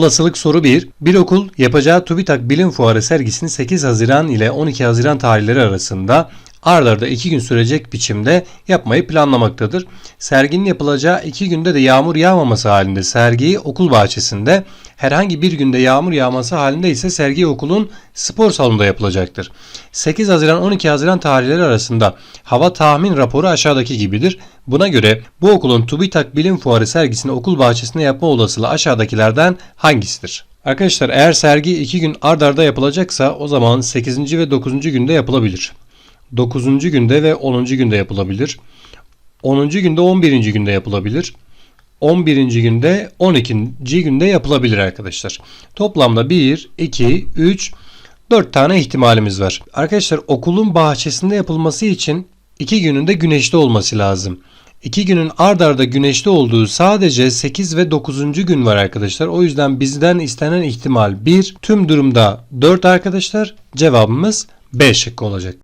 Olasılık soru 1. Bir okul yapacağı TÜBİTAK Bilim Fuarı sergisini 8 Haziran ile 12 Haziran tarihleri arasında ard arda 2 gün sürecek biçimde yapmayı planlamaktadır. Serginin yapılacağı 2 günde de yağmur yağmaması halinde sergiyi okul bahçesinde, herhangi bir günde yağmur yağması halinde ise sergi okulun spor salonunda yapılacaktır. 8 Haziran 12 Haziran tarihleri arasında hava tahmin raporu aşağıdaki gibidir. Buna göre bu okulun TÜBİTAK Bilim Fuarı sergisini okul bahçesinde yapma olasılığı aşağıdakilerden hangisidir? Arkadaşlar eğer sergi 2 gün ard arda yapılacaksa o zaman 8. ve 9. günde yapılabilir. 9. günde ve 10. günde yapılabilir. 10. günde 11. günde yapılabilir. 11. günde 12. günde yapılabilir arkadaşlar. Toplamda 1, 2, 3, 4 tane ihtimalimiz var. Arkadaşlar okulun bahçesinde yapılması için 2 günün de güneşli olması lazım. 2 günün ard arda güneşli olduğu sadece 8 ve 9. gün var arkadaşlar. O yüzden bizden istenen ihtimal 1. Tüm durumda 4 arkadaşlar. Cevabımız B şıkkı olacak.